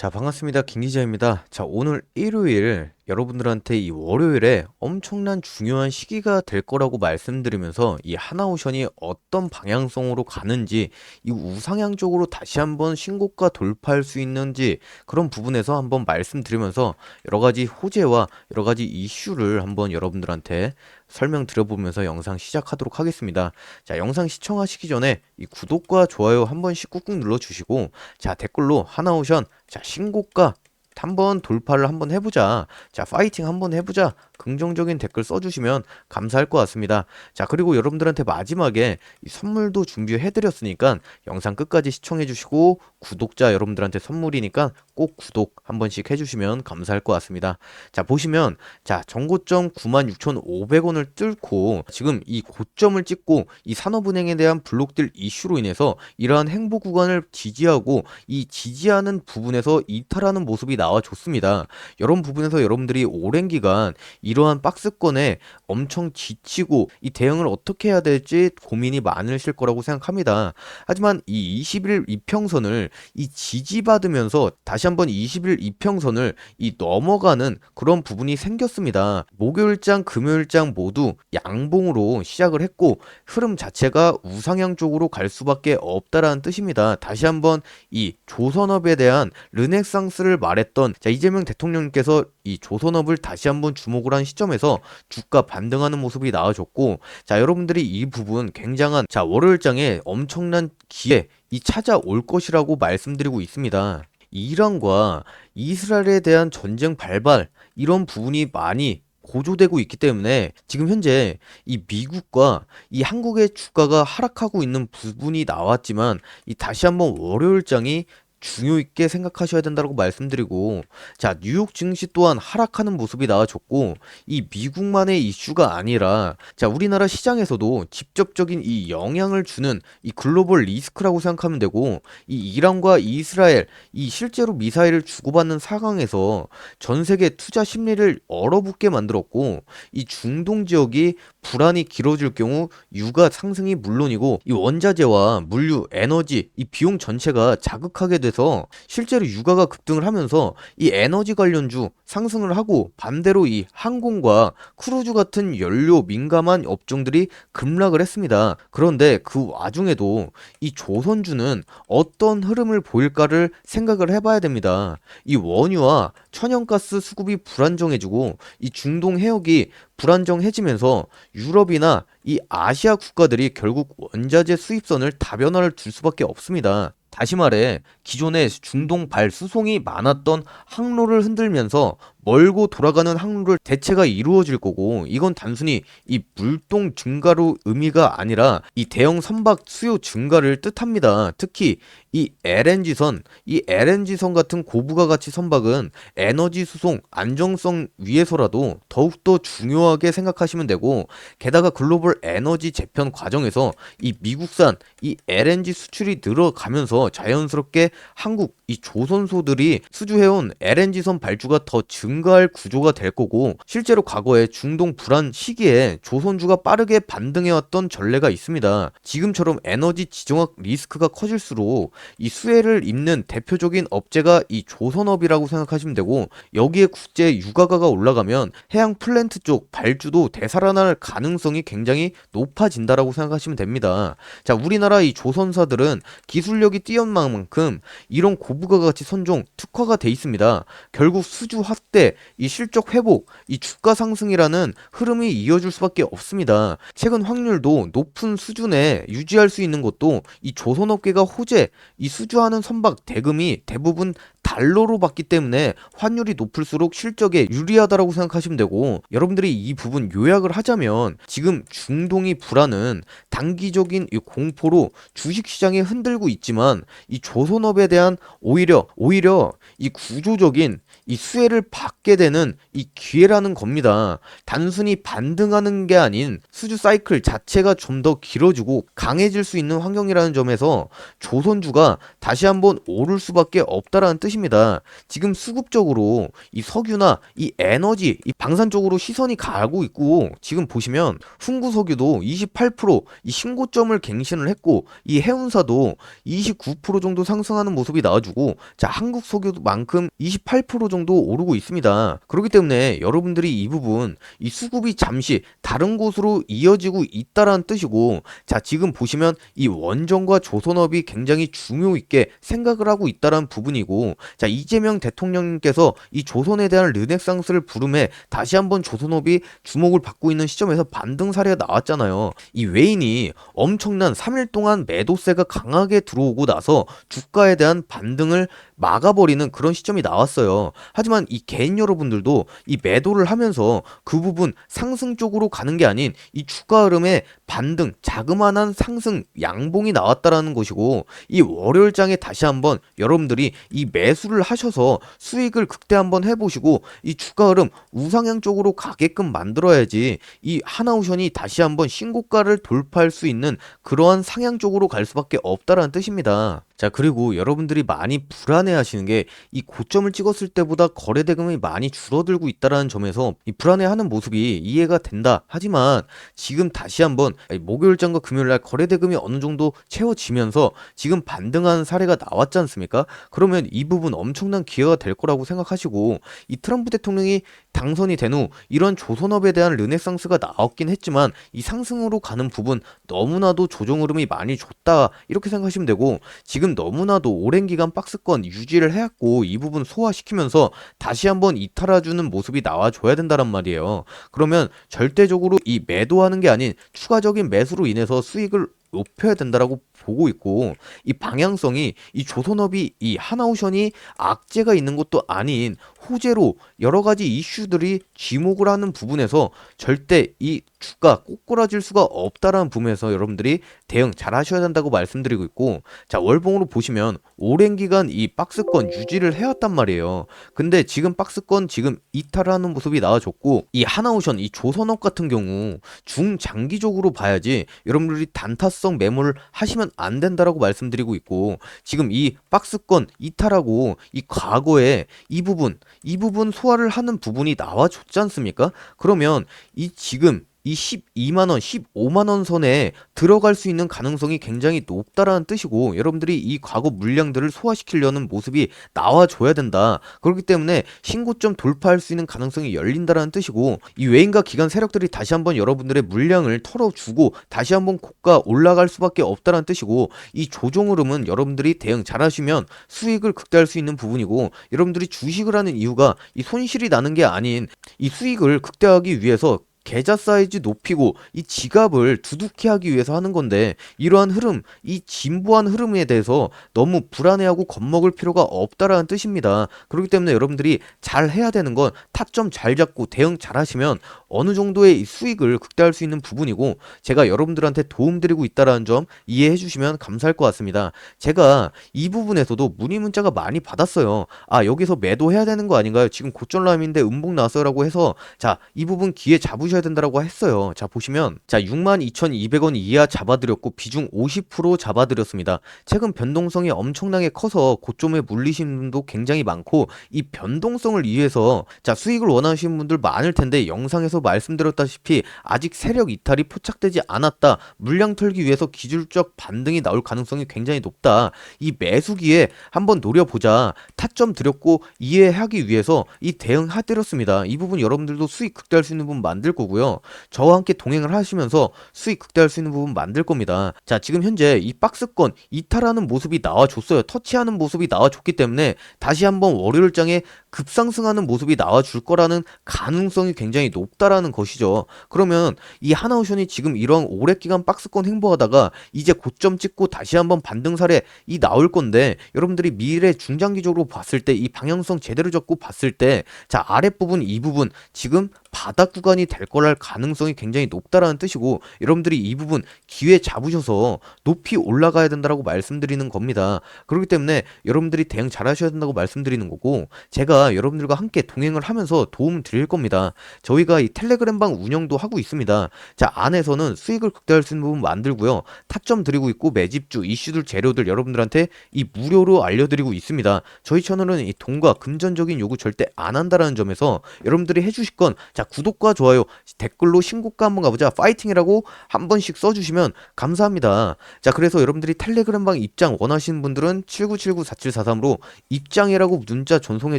자, 반갑습니다. 김 기자입니다. 자, 오늘 일요일 여러분들한테 이 월요일에 엄청난 중요한 시기가 될 거라고 말씀드리면서 이 하나오션이 어떤 방향성으로 가는지 이 우상향 쪽으로 다시 한번 신고가 돌파할 수 있는지 그런 부분에서 한번 말씀드리면서 여러 가지 호재와 여러 가지 이슈를 한번 여러분들한테 설명드려보면서 영상 시작하도록 하겠습니다. 자, 영상 시청하시기 전에 이 구독과 좋아요 한 번씩 꾹꾹 눌러주시고 자, 댓글로 하나오션 자, 신고가 한번 돌파를 한번 해보자. 자, 파이팅 한번 해보자. 긍정적인 댓글 써주시면 감사할 것 같습니다. 자, 그리고 여러분들한테 마지막에 이 선물도 준비해드렸으니까 영상 끝까지 시청해주시고 구독자 여러분들한테 선물이니까 꼭 구독 한 번씩 해주시면 감사할 것 같습니다. 자, 보시면 자, 정고점 96,500원을 뚫고 지금 이 고점을 찍고 이 산업은행에 대한 블록들 이슈로 인해서 이러한 행보 구간을 지지하고 이 지지하는 부분에서 이탈하는 모습이 나와줬습니다. 이런 부분에서 여러분들이 오랜 기간 이러한 박스권에 엄청 지치고 이 대응을 어떻게 해야 될지 고민이 많으실 거라고 생각합니다. 하지만 이 20일 이평선을 이 지지받으면서 다시 한번 20일 이평선을 이 넘어가는 그런 부분이 생겼습니다. 목요일장, 금요일장 모두 양봉으로 시작을 했고 흐름 자체가 우상향 쪽으로 갈 수밖에 없다라는 뜻입니다. 다시 한번 이 조선업에 대한 르네상스를 말했던 자 이재명 대통령님께서 이 조선업을 다시 한번 주목을 한 시점에서 주가 반등하는 모습이 나와줬고 자 여러분들이 이 부분 굉장한 자 월요일장에 엄청난 기회 이 찾아올 것이라고 말씀드리고 있습니다. 이란과 이스라엘에 대한 전쟁 발발 이런 부분이 많이 고조되고 있기 때문에 지금 현재 이 미국과 이 한국의 주가가 하락하고 있는 부분이 나왔지만 이 다시 한번 월요일장이 중요 있게 생각하셔야 된다고 말씀드리고 자 뉴욕 증시 또한 하락하는 모습이 나와줬고 이 미국만의 이슈가 아니라 자 우리나라 시장에서도 직접적인 이 영향을 주는 이 글로벌 리스크라고 생각하면 되고 이 이란과 이스라엘 이 실제로 미사일을 주고받는 상황에서 전 세계 투자 심리를 얼어붙게 만들었고 이 중동 지역이 불안이 길어질 경우 유가 상승이 물론이고 이 원자재와 물류, 에너지 이 비용 전체가 자극하게 돼서 실제로 유가가 급등을 하면서 이 에너지 관련주 상승을 하고 반대로 이 항공과 크루즈 같은 연료 민감한 업종들이 급락을 했습니다. 그런데 그 와중에도 이 조선주는 어떤 흐름을 보일까를 생각을 해봐야 됩니다. 이 원유와 천연가스 수급이 불안정해지고 이 중동 해역이 불안정해지면서 유럽이나 이 아시아 국가들이 결국 원자재 수입선을 다변화를 둘 수밖에 없습니다. 다시 말해 기존에 중동 발 수송이 많았던 항로를 흔들면서 멀고 돌아가는 항로를 대체가 이루어질 거고 이건 단순히 이 물동 증가로 의미가 아니라 이 대형 선박 수요 증가를 뜻합니다. 특히 이 LNG선, 이 LNG선 같은 고부가 가치 선박은 에너지 수송 안정성 위해서라도 더욱더 중요하게 생각하시면 되고 게다가 글로벌 에너지 재편 과정에서 이 미국산 이 LNG 수출이 늘어가면서 자연스럽게 한국 이 조선소들이 수주해온 LNG선 발주가 더 증. 증가할 구조가 될 거고 실제로 과거에 중동 불안 시기에 조선주가 빠르게 반등해왔던 전례가 있습니다. 지금처럼 에너지 지정학 리스크가 커질수록 이 수혜를 입는 대표적인 업체가 이 조선업이라고 생각하시면 되고 여기에 국제 유가가가 올라가면 해양 플랜트 쪽 발주도 되살아날 가능성이 굉장히 높아진다라고 생각하시면 됩니다. 자, 우리나라 이 조선사들은 기술력이 뛰어난 만큼 이런 고부가 가치 선종 특화가 돼 있습니다. 결국 수주 확대 때 이 실적 회복, 이 주가 상승이라는 흐름이 이어질 수밖에 없습니다. 최근 확률도 높은 수준에 유지할 수 있는 것도 이 조선업계가 호재, 이 수주하는 선박 대금이 대부분 달러로 받기 때문에 환율이 높을수록 실적에 유리하다라고 생각하시면 되고 여러분들이 이 부분 요약을 하자면 지금 중동이 불안은 단기적인 이 공포로 주식 시장에 흔들고 있지만 이 조선업에 대한 오히려 오히려 이 구조적인 이 수혜를 받게 되는 이 기회라는 겁니다. 단순히 반등하는 게 아닌 수주 사이클 자체가 좀 더 길어지고 강해질 수 있는 환경이라는 점에서 조선주가 다시 한번 오를 수밖에 없다라는 뜻입니다. 뜻입니다. 지금 수급적으로 이 석유나 이 에너지, 이 방산 쪽으로 시선이 가고 있고 지금 보시면 훈구 석유도 28%이 신고점을 갱신을 했고 이 해운사도 29% 정도 상승하는 모습이 나와주고 자 한국 석유만큼 28% 정도 오르고 있습니다. 그렇기 때문에 여러분들이 이 부분 이 수급이 잠시 다른 곳으로 이어지고 있다라는 뜻이고 자 지금 보시면 이 원전과 조선업이 굉장히 중요 있게 생각을 하고 있다라는 부분이고 자 이재명 대통령님께서 이 조선에 대한 르네상스를 부름해 다시 한번 조선업이 주목을 받고 있는 시점에서 반등 사례가 나왔잖아요. 이 외인이 엄청난 3일 동안 매도세가 강하게 들어오고 나서 주가에 대한 반등을 막아버리는 그런 시점이 나왔어요. 하지만 이 개인 여러분들도 이 매도를 하면서 그 부분 상승 쪽으로 가는 게 아닌 이 주가 흐름에 반등, 자그마한 상승, 양봉이 나왔다라는 것이고 이 월요일장에 다시 한번 여러분들이 이 매수 를 하셔서 수익을 극대 한번 해보시고 이 주가 흐름 우상향 쪽으로 가게끔 만들어야지 이 하나오션이 다시 한번 신고가를 돌파할 수 있는 그러한 상향 쪽으로 갈 수밖에 없다라는 뜻입니다. 자, 그리고 여러분들이 많이 불안해 하시는 게 이 고점을 찍었을 때보다 거래 대금이 많이 줄어들고 있다라는 점에서 이 불안해 하는 모습이 이해가 된다. 하지만 지금 다시 한번 목요일장과 금요일날 거래 대금이 어느 정도 채워지면서 지금 반등하는 사례가 나왔지 않습니까? 그러면 이 부분 엄청난 기회가 될 거라고 생각하시고 이 트럼프 대통령이 당선이 된 후 이런 조선업에 대한 르네상스가 나왔긴 했지만 이 상승으로 가는 부분 너무나도 조정 흐름이 많이 좋다 이렇게 생각하시면 되고 지금 너무나도 오랜 기간 박스권 유지를 해왔고 이 부분 소화시키면서 다시 한번 이탈해주는 모습이 나와줘야 된다란 말이에요. 그러면 절대적으로 이 매도하는 게 아닌 추가적인 매수로 인해서 수익을 높여야 된다라고 보고 있고 이 방향성이 이 조선업이 이 하나오션이 악재가 있는 것도 아닌 호재로 여러 가지 이슈들이 지목을 하는 부분에서 절대 이 주가 꼬꾸라질 수가 없다라는 부분에서 여러분들이 대응 잘 하셔야 된다고 말씀드리고 있고 자 월봉으로 보시면 오랜 기간 이 박스권 유지를 해왔단 말이에요 근데 지금 박스권 지금 이탈을 하는 모습이 나와줬고 이 하나오션 이 조선업 같은 경우 중장기적으로 봐야지 여러분들이 단타성 매물을 하시면 안 된다라고 말씀드리고 있고 지금 이 박스권 이탈하고 이 과거에 이 부분 이 부분 소화를 하는 부분이 나와줬지 않습니까? 그러면 이 지금 이 12만원, 15만원 선에 들어갈 수 있는 가능성이 굉장히 높다라는 뜻이고 여러분들이 이 과거 물량들을 소화시키려는 모습이 나와줘야 된다. 그렇기 때문에 신고점 돌파할 수 있는 가능성이 열린다라는 뜻이고 이 외인과 기관 세력들이 다시 한번 여러분들의 물량을 털어주고 다시 한번 고가 올라갈 수밖에 없다라는 뜻이고 이 조정 흐름은 여러분들이 대응 잘하시면 수익을 극대화할 수 있는 부분이고 여러분들이 주식을 하는 이유가 이 손실이 나는 게 아닌 이 수익을 극대화하기 위해서 계좌 사이즈 높이고 이 지갑을 두둑히 하기 위해서 하는 건데 이러한 흐름, 이 진보한 흐름에 대해서 너무 불안해하고 겁먹을 필요가 없다라는 뜻입니다. 그렇기 때문에 여러분들이 잘 해야 되는 건 타점 잘 잡고 대응 잘 하시면 어느 정도의 수익을 극대화할 수 있는 부분이고 제가 여러분들한테 도움드리고 있다라는 점 이해해 주시면 감사할 것 같습니다. 제가 이 부분에서도 문의 문자가 많이 받았어요. 아 여기서 매도해야 되는 거 아닌가요? 지금 고점 라인인데 음봉 나왔어요라고 해서 자 이 부분 기회 잡으셔야 된다라고 했어요. 자 보시면 자 62,200원 이하 잡아드렸고 비중 50% 잡아드렸습니다. 최근 변동성이 엄청나게 커서 고점에 물리시는 분도 굉장히 많고 이 변동성을 위해서 자 수익을 원하시는 분들 많을 텐데 영상에서 말씀드렸다시피 아직 세력 이탈이 포착되지 않았다. 물량 털기 위해서 기술적 반등이 나올 가능성이 굉장히 높다. 이 매수기에 한번 노려보자. 타점 드렸고 이해하기 위해서 이 대응해드렸습니다. 이 부분 여러분들도 수익 극대화할 수 있는 부분 만들 거고요. 저와 함께 동행을 하시면서 수익 극대화할 수 있는 부분 만들 겁니다. 자, 지금 현재 이 박스권 이탈하는 모습이 나와줬어요. 터치하는 모습이 나와줬기 때문에 다시 한번 월요일장에 급상승하는 모습이 나와줄 거라는 가능성이 굉장히 높다라는 것이죠. 그러면 이 하나오션이 지금 이런 오랫기간 박스권 행보하다가 이제 고점 찍고 다시 한번 반등 사례 이 나올 건데 여러분들이 미래 중장기적으로 봤을 때 이 방향성 제대로 잡고 봤을 때 자 아랫부분 이 부분 지금 바닥 구간이 될 거랄 가능성이 굉장히 높다라는 뜻이고 여러분들이 이 부분 기회 잡으셔서 높이 올라가야 된다라고 말씀드리는 겁니다. 그렇기 때문에 여러분들이 대응 잘 하셔야 된다고 말씀드리는 거고 제가 여러분들과 함께 동행을 하면서 도움을 드릴 겁니다. 저희가 이 텔레그램 방 운영도 하고 있습니다. 자, 안에서는 수익을 극대화할 수 있는 부분 만들고요. 타점 드리고 있고 매집주, 이슈들, 재료들 여러분들한테 이 무료로 알려드리고 있습니다. 저희 채널은 이 돈과 금전적인 요구 절대 안 한다라는 점에서 여러분들이 해주실 건 자, 구독과 좋아요, 댓글로 신고가 한번 가보자. 파이팅이라고 한 번씩 써주시면 감사합니다. 자, 그래서 여러분들이 텔레그램방 입장 원하시는 분들은 79794743으로 입장이라고 문자 전송해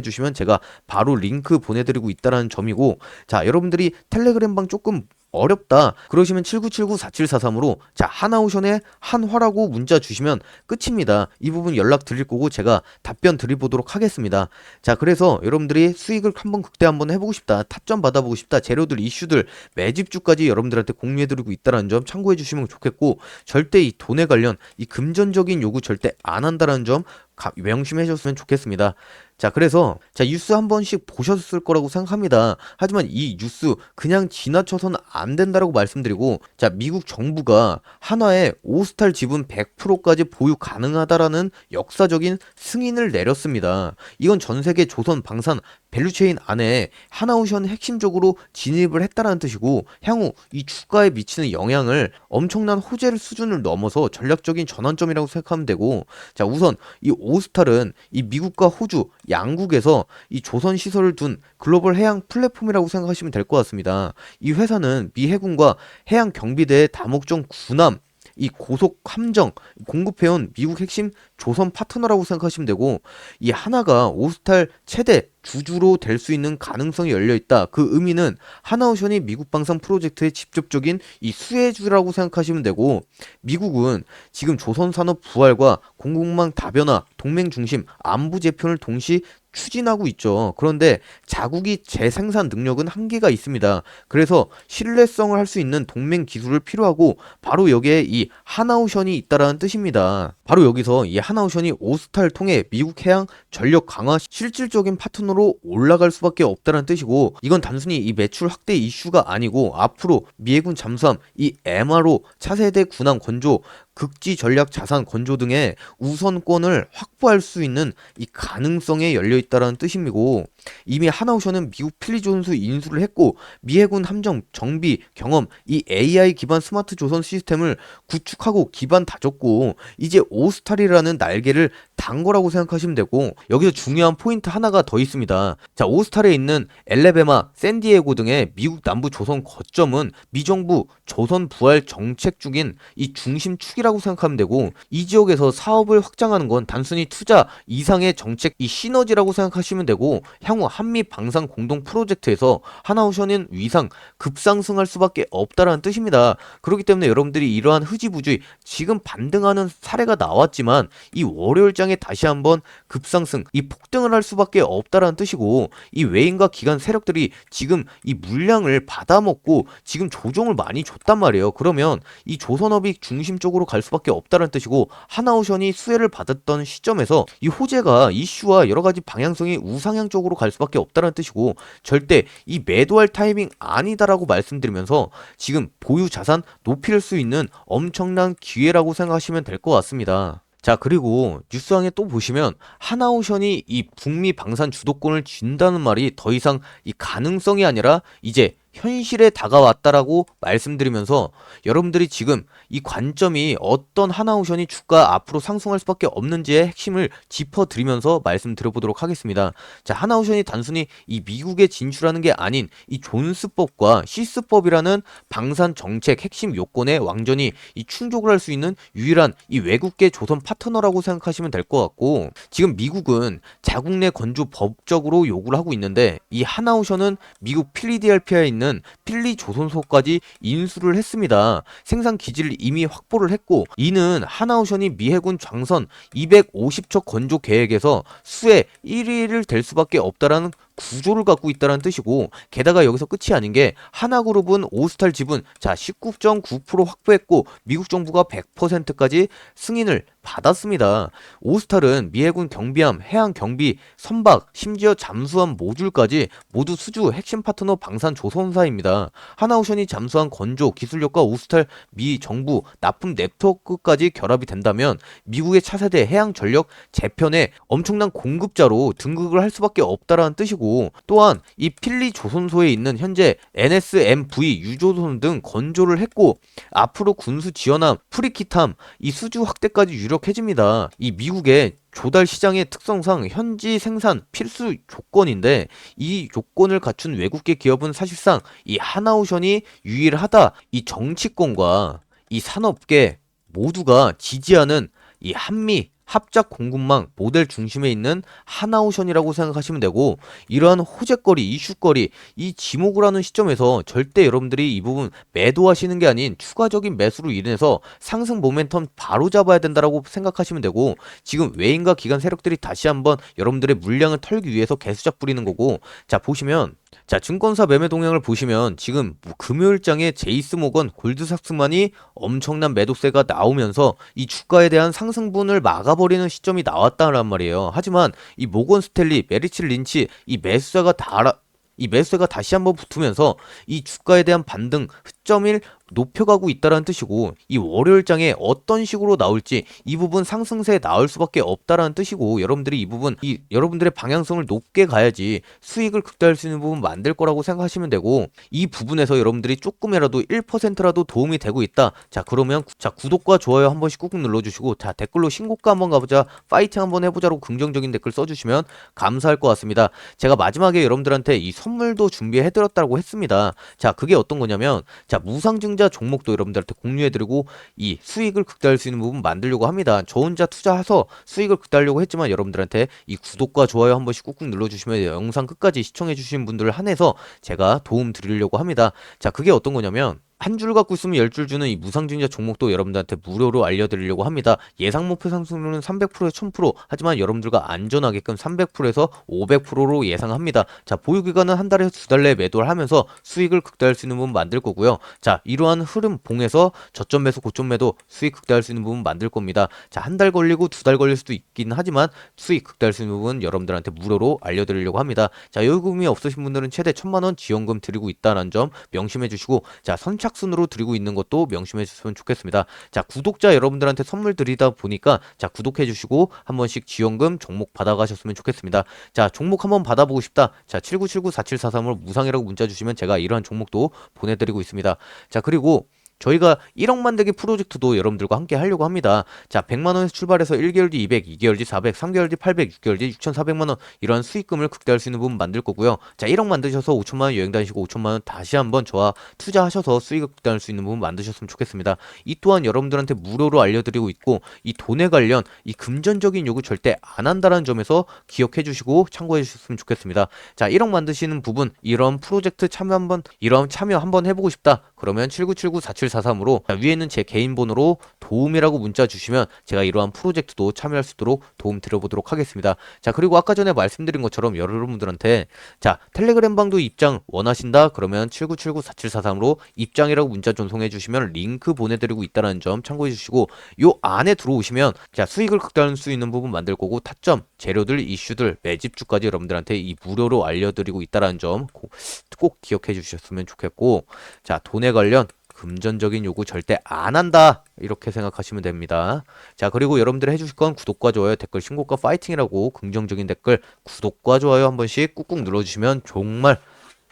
주시면 제가 바로 링크 보내드리고 있다는 점이고 자, 여러분들이 텔레그램방 조금 어렵다. 그러시면 79794743으로 자, 하나오션의 한화라고 문자 주시면 끝입니다. 이 부분 연락 드릴 거고 제가 답변 드려 보도록 하겠습니다. 자, 그래서 여러분들이 수익을 한번 극대 한번 해 보고 싶다. 타점 받아 보고 싶다. 재료들, 이슈들, 매집주까지 여러분들한테 공유해 드리고 있다는 점 참고해 주시면 좋겠고 절대 이 돈에 관련 이 금전적인 요구 절대 안 한다는 점 가- 명심해 주셨으면 좋겠습니다. 자, 그래서 자, 뉴스 한 번씩 보셨을 거라고 생각합니다. 하지만 이 뉴스 그냥 지나쳐서는 안 된다라고 말씀드리고 자, 미국 정부가 한화의 오스탈 지분 100%까지 보유 가능하다라는 역사적인 승인을 내렸습니다. 이건 전 세계 조선 방산 밸류체인 안에 하나오션 핵심적으로 진입을 했다라는 뜻이고 향후 이 주가에 미치는 영향을 엄청난 호재를 수준을 넘어서 전략적인 전환점이라고 생각하면 되고 자 우선 이 오스탈은 이 미국과 호주 양국에서 이 조선 시설을 둔 글로벌 해양 플랫폼이라고 생각하시면 될 것 같습니다. 이 회사는 미 해군과 해양 경비대의 다목적 군함 이 고속 함정 공급해온 미국 핵심 조선 파트너라고 생각하시면 되고 이 하나가 오스탈 최대 주주로 될 수 있는 가능성이 열려 있다. 그 의미는 하나오션이 미국 방산 프로젝트의 직접적인 이 수혜주라고 생각하시면 되고 미국은 지금 조선 산업 부활과 공공망 다변화, 동맹 중심 안보 재편을 동시 추진하고 있죠. 그런데 자국이 재생산 능력은 한계가 있습니다. 그래서 신뢰성을 할 수 있는 동맹 기술을 필요하고 바로 여기에 이 하나오션이 있다라는 뜻입니다. 바로 여기서 이 하나오션이 오스탈 통해 미국 해양 전력 강화 실질적인 파트너로 올라갈 수밖에 없다는 뜻이고 이건 단순히 이 매출 확대 이슈가 아니고 앞으로 미해군 잠수함 이 MRO 차세대 군함 건조 극지 전략 자산 건조 등의 우선권을 확보할 수 있는 이 가능성에 열려 있다라는 뜻이고 이미 하나오션은 미국 필리존수 인수를 했고 미 해군 함정 정비 경험 이 AI 기반 스마트 조선 시스템을 구축하고 기반 다졌고 이제 오스탈이라는 날개를 단 거라고 생각하시면 되고 여기서 중요한 포인트 하나가 더 있습니다. 자 오스탈에 있는 엘레베마, 샌디에고 등의 미국 남부 조선 거점은 미정부 조선 부활 정책 중인 이 중심축이라고 생각하면 되고 이 지역에서 사업을 확장하는 건 단순히 투자 이상의 정책 이 시너지라고 생각하시면 되고 향후 한미 방산 공동 프로젝트에서 하나오션은 위상 급상승할 수밖에 없다라는 뜻입니다. 그렇기 때문에 여러분들이 이러한 흐지부지 지금 반등하는 사례가 나왔지만 이 월요일장에 다시 한번 급상승 이 폭등을 할 수밖에 없다라는 뜻이고 이 외인과 기관 세력들이 지금 이 물량을 받아먹고 지금 조정을 많이 줬단 말이에요. 그러면 이 조선업이 중심적으로 갈 수밖에 없다는 뜻이고 하나오션이 수혜를 받았던 시점에서 이 호재가 이슈와 여러 가지 방향성이 우상향 쪽으로 갈 수밖에 없다는 뜻이고 절대 이 매도할 타이밍 아니다라고 말씀드리면서 지금 보유 자산 높일 수 있는 엄청난 기회라고 생각하시면 될 것 같습니다. 자, 그리고 뉴스왕에 또 보시면 하나오션이 이 북미 방산 주도권을 쥔다는 말이 더 이상 이 가능성이 아니라 이제 현실에 다가왔다라고 말씀드리면서 여러분들이 지금 이 관점이 어떤 하나오션이 주가 앞으로 상승할 수밖에 없는지의 핵심을 짚어드리면서 말씀드려보도록 하겠습니다. 자, 하나오션이 단순히 이 미국에 진출하는 게 아닌 이 존스법과 시스법이라는 방산 정책 핵심 요건에 완전히 이 충족을 할 수 있는 유일한 이 외국계 조선 파트너라고 생각하시면 될 것 같고 지금 미국은 자국 내 건조 법적으로 요구를 하고 있는데 이 하나오션은 미국 필리디알피아에 있는 필리 조선소까지 인수를 했습니다. 생산 기지를 이미 확보를 했고 이는 하나오션이 미해군 장선 250척 건조 계획에서 수에 1위를 될 수밖에 없다라는 구조를 갖고 있다는 뜻이고 게다가 여기서 끝이 아닌 게 하나그룹은 오스탈 지분 자 19.9% 확보했고 미국 정부가 100%까지 승인을 받았습니다. 오스탈은 미 해군 경비함, 해양 경비, 선박, 심지어 잠수함 모듈까지 모두 수주 핵심 파트너 방산 조선 사입니다. 하나오션이 잠수함 건조 기술력과 오스탈 미 정부 납품 네트워크까지 결합이 된다면 미국의 차세대 해양 전력 재편에 엄청난 공급자로 등극을 할 수밖에 없다라는 뜻이고 또한 이 필리 조선소에 있는 현재 NSMV 유조선 등 건조를 했고 앞으로 군수 지원함, 프리키탐 이 수주 확대까지 유력해집니다. 이 미국의 조달 시장의 특성상 현지 생산 필수 조건인데 이 조건을 갖춘 외국계 기업은 사실상 이 하나오션이 유일하다. 이 정치권과 이 산업계 모두가 지지하는 이 한미 합작 공급망 모델 중심에 있는 하나오션이라고 생각하시면 되고 이러한 호재거리, 이슈거리, 이 지목을 하는 시점에서 절대 여러분들이 이 부분 매도하시는 게 아닌 추가적인 매수로 인해서 상승 모멘텀 바로 잡아야 된다라고 생각하시면 되고 지금 외인과 기관 세력들이 다시 한번 여러분들의 물량을 털기 위해서 개수작 부리는 거고 자 보시면 자, 증권사 매매 동향을 보시면 지금 뭐 금요일장에 제이스 모건 골드삭스만이 엄청난 매도세가 나오면서 이 주가에 대한 상승분을 막아버리는 시점이 나왔다란 말이에요. 하지만 이 모건 스텔리, 메리츠 린치 이 매수세가 달아 이 매수세가 다시 한번 붙으면서 이 주가에 대한 반등 흑점일 높여가고 있다라는 뜻이고 이 월요일장에 어떤 식으로 나올지 이 부분 상승세에 나올 수밖에 없다라는 뜻이고 여러분들이 이 부분 이 여러분들의 방향성을 높게 가야지 수익을 극대화할 수 있는 부분 만들 거라고 생각하시면 되고 이 부분에서 여러분들이 조금이라도 1%라도 도움이 되고 있다. 자 그러면 자 구독과 좋아요 한 번씩 꾹꾹 눌러주시고 자 댓글로 신고가 한번 가보자 파이팅 한번 해보자로 긍정적인 댓글 써주시면 감사할 것 같습니다. 제가 마지막에 여러분들한테 이 선물도 준비해드렸다고 했습니다. 자 그게 어떤 거냐면 자 무상증자 종목도 여러분들한테 공유해드리고 이 수익을 극대화할 수 있는 부분 만들려고 합니다. 저 혼자 투자해서 수익을 극대화하려고 했지만 여러분들한테 이 구독과 좋아요 한 번씩 꾹꾹 눌러주시면 영상 끝까지 시청해주신 분들을 한해서 제가 도움 드리려고 합니다. 자 그게 어떤 거냐면 한 줄 갖고 있으면 열 줄 주는 이 무상증자 종목도 여러분들한테 무료로 알려드리려고 합니다. 예상 목표 상승률은 300%에 1000% 하지만 여러분들과 안전하게끔 300%에서 500%로 예상합니다. 자 보유기간은 한 달에서 두 달 내에 매도를 하면서 수익을 극대화할 수 있는 부분 만들 거고요. 자 이러한 흐름 봉에서 저점 매수 고점 매도 수익 극대화할 수 있는 부분 만들 겁니다. 자 한 달 걸리고 두 달 걸릴 수도 있긴 하지만 수익 극대화할 수 있는 부분 여러분들한테 무료로 알려드리려고 합니다. 자 요금이 없으신 분들은 최대 1000만원 지원금 드리고 있다는 점 명심해 주시고 자 선착 선착순으로 드리고 있는 것도 명심해 주셨으면 좋겠습니다. 자, 구독자 여러분들한테 선물 드리다 보니까 자, 구독해 주시고 한 번씩 지원금 종목 받아가셨으면 좋겠습니다. 자, 종목 한번 받아보고 싶다. 자, 79794743으로 무상이라고 문자 주시면 제가 이러한 종목도 보내드리고 있습니다. 자, 그리고 저희가 1억 만들기 프로젝트도 여러분들과 함께 하려고 합니다. 자, 100만 원에서 출발해서 1개월 뒤 200, 2개월 뒤 400, 3개월 뒤 800, 6개월 뒤 6,400만 원 이러한 수익금을 극대화할 수 있는 부분 만들 거고요. 자, 1억 만드셔서 5천만 원 여행 다니시고 5천만 원 다시 한번 저와 투자하셔서 수익을 극대화할 수 있는 부분 만드셨으면 좋겠습니다. 이 또한 여러분들한테 무료로 알려드리고 있고 이 돈에 관련 이 금전적인 요구 절대 안 한다는 점에서 기억해 주시고 참고해 주셨으면 좋겠습니다. 자, 1억 만드시는 부분 이런 프로젝트 참여 한번 이런 참여 한번 해보고 싶다. 그러면 79794743으로 위에 있는 제 개인 번호로 도움이라고 문자 주시면 제가 이러한 프로젝트도 참여할 수 있도록 도움 드려보도록 하겠습니다. 자 그리고 아까 전에 말씀드린 것처럼 여러분들한테 자 텔레그램 방도 입장 원하신다 그러면 79794743으로 입장이라고 문자 전송해 주시면 링크 보내드리고 있다는 점 참고해 주시고 요 안에 들어오시면 자 수익을 극대화할 수 있는 부분 만들 거고 타점 재료들 이슈들 매집주까지 여러분들한테 이 무료로 알려드리고 있다는 점 꼭 기억해 주셨으면 좋겠고 자 돈에 관련 금전적인 요구 절대 안 한다. 이렇게 생각하시면 됩니다. 자, 그리고 여러분들이 해주실 건 구독과 좋아요, 댓글, 신고가 파이팅이라고 긍정적인 댓글, 구독과 좋아요 한 번씩 꾹꾹 눌러주시면 정말,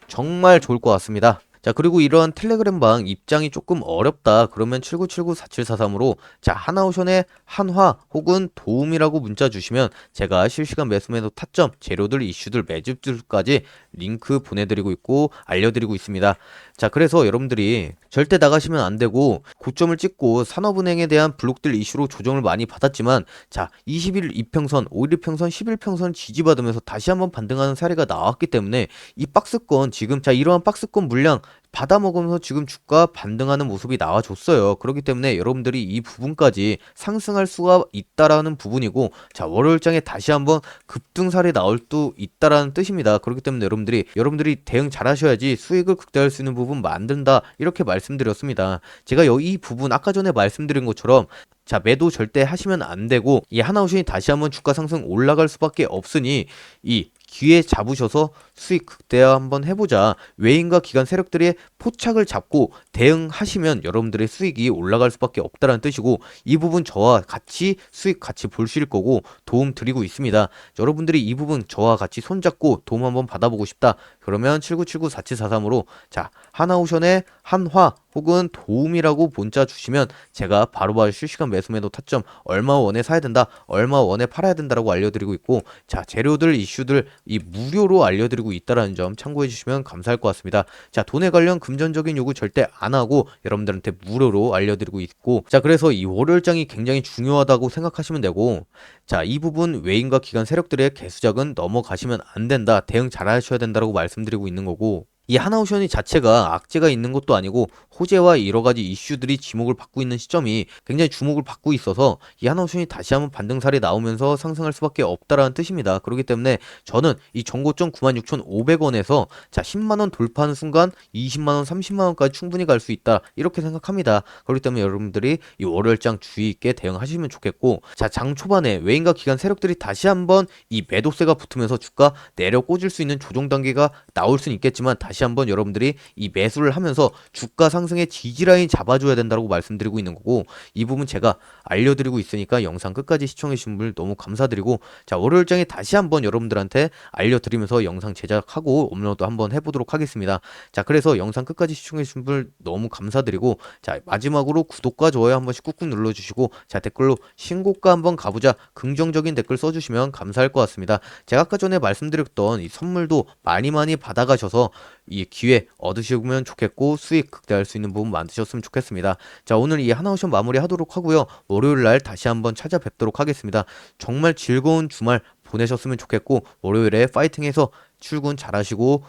정말 좋을 것 같습니다. 자, 그리고 이런 텔레그램 방 입장이 조금 어렵다. 그러면 79794743으로 자, 하나오션의 한화 혹은 도움이라고 문자 주시면 제가 실시간 매수 매도 타점, 재료들, 이슈들, 매집들까지 링크 보내드리고 있고 알려드리고 있습니다. 자, 그래서 여러분들이 절대 나가시면 안 되고 고점을 찍고 산업은행에 대한 블록들 이슈로 조정을 많이 받았지만 자, 20일 이평선, 5일 평선, 10일 평선 지지받으면서 다시 한번 반등하는 사례가 나왔기 때문에 이 박스권 지금 자, 이러한 박스권 물량 받아먹으면서 지금 주가 반등하는 모습이 나와줬어요. 그렇기 때문에 여러분들이 이 부분까지 상승할 수가 있다라는 부분이고, 자, 월요일장에 다시 한번 급등살이 나올 수 있다라는 뜻입니다. 그렇기 때문에 여러분들이, 여러분들이 대응 잘 하셔야지 수익을 극대화할 수 있는 부분 만든다. 이렇게 말씀드렸습니다. 제가 이 부분 아까 전에 말씀드린 것처럼 자, 매도 절대 하시면 안 되고, 이 하나오션이 다시 한번 주가 상승 올라갈 수밖에 없으니, 이 기회 잡으셔서 수익 극대화 한번 해보자. 외인과 기관 세력들의 포착을 잡고 대응하시면 여러분들의 수익이 올라갈 수밖에 없다는 뜻이고 이 부분 저와 같이 수익 같이 보실 거고 도움 드리고 있습니다. 여러분들이 이 부분 저와 같이 손잡고 도움 한번 받아보고 싶다. 그러면 7979-4743으로 자 하나오션의 한화 혹은 도움이라고 문자 주시면 제가 바로바로 실시간 매수 매도 타점 얼마 원에 사야 된다 얼마 원에 팔아야 된다라고 알려드리고 있고 자 재료들 이슈들 이 무료로 알려드리고 있다라는 점 참고해 주시면 감사할 것 같습니다. 자 돈에 관련 금전적인 요구 절대 안 하고 여러분들한테 무료로 알려드리고 있고 자 그래서 이 월요일장이 굉장히 중요하다고 생각하시면 되고 자 이 부분 외인과 기관 세력들의 개수작은 넘어가시면 안 된다. 대응 잘 하셔야 된다라고 말씀드리고 있는 거고 이 하나오션이 자체가 악재가 있는 것도 아니고 호재와 여러 가지 이슈들이 지목을 받고 있는 시점이 굉장히 주목을 받고 있어서 이 하나오션이 다시 한번 반등살이 나오면서 상승할 수밖에 없다라는 뜻입니다. 그렇기 때문에 저는 이 정고점 96,500원에서 자 10만 원 돌파하는 순간 20만 원, 30만 원까지 충분히 갈 수 있다 이렇게 생각합니다. 그렇기 때문에 여러분들이 이 월요일장 주의 있게 대응하시면 좋겠고 자 장 초반에 외인과 기관 세력들이 다시 한번 이 매도세가 붙으면서 주가 내려 꽂을 수 있는 조정 단계가 나올 수는 있겠지만 다시 한번 여러분들이 이 매수를 하면서 주가 상승의 지지라인 잡아줘야 된다고 말씀드리고 있는 거고 이 부분 제가 알려드리고 있으니까 영상 끝까지 시청해 주신 분 너무 감사드리고 자 월요일장에 다시 한번 여러분들한테 알려드리면서 영상 제작하고 업로드 한번 해보도록 하겠습니다. 자 그래서 영상 끝까지 시청해 주신 분 너무 감사드리고 자 마지막으로 구독과 좋아요 한 번씩 꾹꾹 눌러주시고 자 댓글로 신고가 한번 가보자 긍정적인 댓글 써주시면 감사할 것 같습니다. 제가 아까 전에 말씀드렸던 이 선물도 많이 많이 받아가셔서 이 기회 얻으시면 좋겠고 수익 극대화할 수 있는 부분 만드셨으면 좋겠습니다. 자 오늘 이 하나오션 마무리하도록 하고요. 월요일 날 다시 한번 찾아뵙도록 하겠습니다. 정말 즐거운 주말 보내셨으면 좋겠고 월요일에 파이팅해서 출근 잘하시고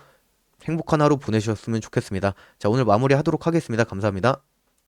행복한 하루 보내셨으면 좋겠습니다. 자 오늘 마무리하도록 하겠습니다. 감사합니다.